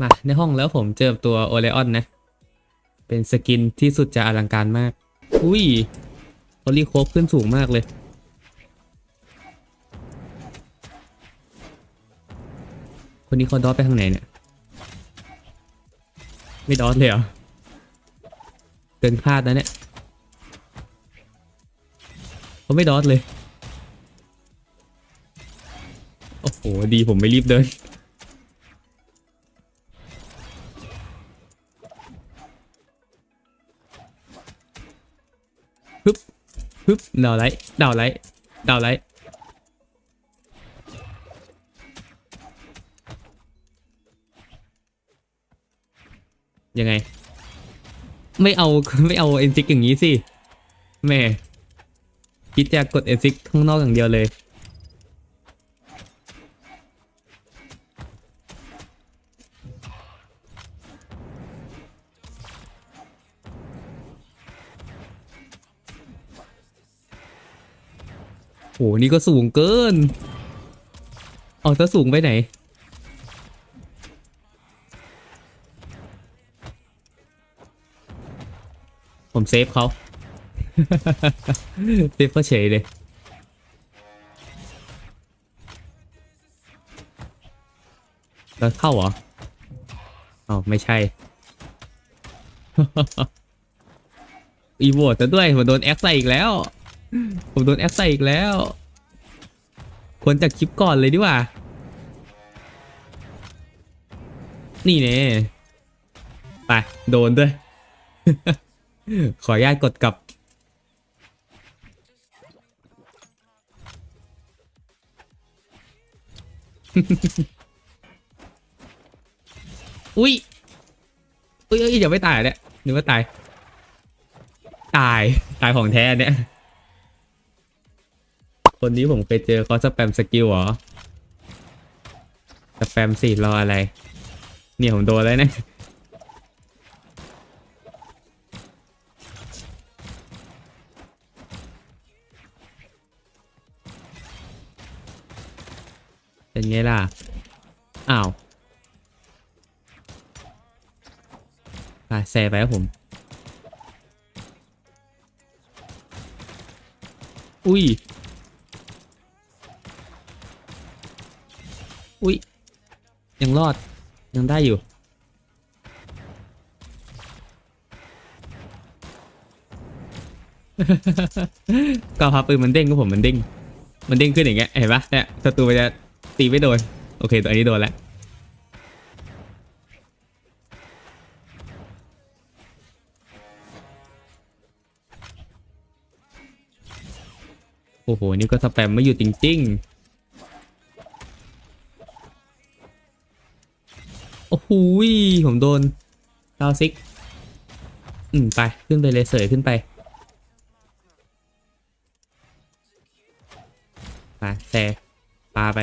มาในห้องแล้วผมเจอตัวโอเลออนนะ เป็นสกินที่สุดจะอลังการมาก อุ้ยโอลีโคบขึ้นสูงมากเลย คนนี้เขาดอไปทางไหนเนี่ย ไม่ดอเลยเหรอ เกินคาดนะเนี่ยเขาไม่ดอเลย โอ้โห ดีผมไม่รีบเดิน ฮึบฮึบดาวไลท์ดาวไลท์ดาวไลท์ยังไง ไม่เอาไม่เอาเอ็นซิกอย่างนี้สิแม่คิดจะกดเอ็นซิกข้างนอกอย่างเดียวเลย โหนี่ก็สูงเกินเอาถ้าสูงไปไหน ผมเซฟเขาเซฟเขาเฉยเลยแล้วเข้าเหรออ๋อไม่ใช่อีโวตซะด้วยผมโดนแอคใส่อีกแล้ว ผมโดนแอคใส่อีกแล้วควรจากคลิปก่อนเลยดีกว่า นี่เนี่ไป โดนด้วย ขออนุญาตกดกลับ อุ้ยอุ้ยอย่าไม่ตายเหรอเนี่ยนึกว่าตาย ตาย ตายของแท้เนี่ย คนนี้ผมเคยเจอเขาสแปมสกิลเหรอสแปมสี่รออะไร เนี่ยผมโดนแล้วเนะเป็นไงล่ะ อ้าวไปแซ่ไปครับผม อุ้ย อุ้ยยังรอดยังได้อยู่ก็พับปืนมันเด้งก็ผมมันเด้ง มันเด้งขึ้นอย่างเงี้ยเห็นปะเนี่ยศัตรูมันจะตีไม่โดน โอเคตัวนี้โดนแล้วโอ้โห นี่ก็สแปมไม่อยู่จริง ๆ โอ้โหผมโดนดาวซิก อืม ไป ขึ้นไปเลยเสยขึ้นไป ไปแซ่ปาไป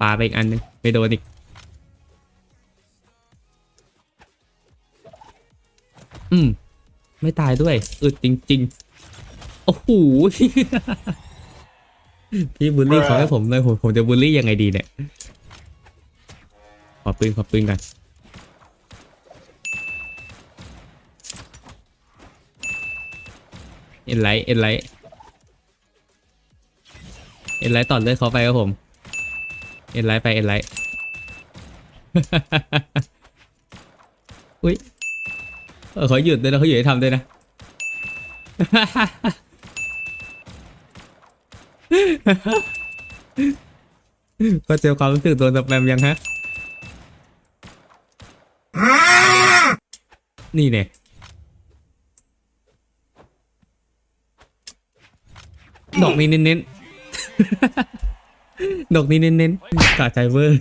ปาไปอีกอันนึง ไม่โดนอีก อืม ไม่ตายด้วย อึดจริง ๆ โอ้โห พี่บูลลี่ขาให้ผมเลยผมผมจะบูลลี่ยังไงดีเนี่ย ขอปืนขอปืนกันเอ็นไลท์เอ็นไลท์เอ็นไลท์ต่อเลือดเขาไปครับผม เอ็นไลท์ไปเอ็นไลท์อุ้ยเออเขาหยุดด้วยนะเขาหยุดให้ทำด้วยนะก็เจอความรู้สึกโดนสแปมยังฮะ นี่เนี่ยดอกนี้เน้นๆ ดอกนี้เน้นๆกาใจเวอร์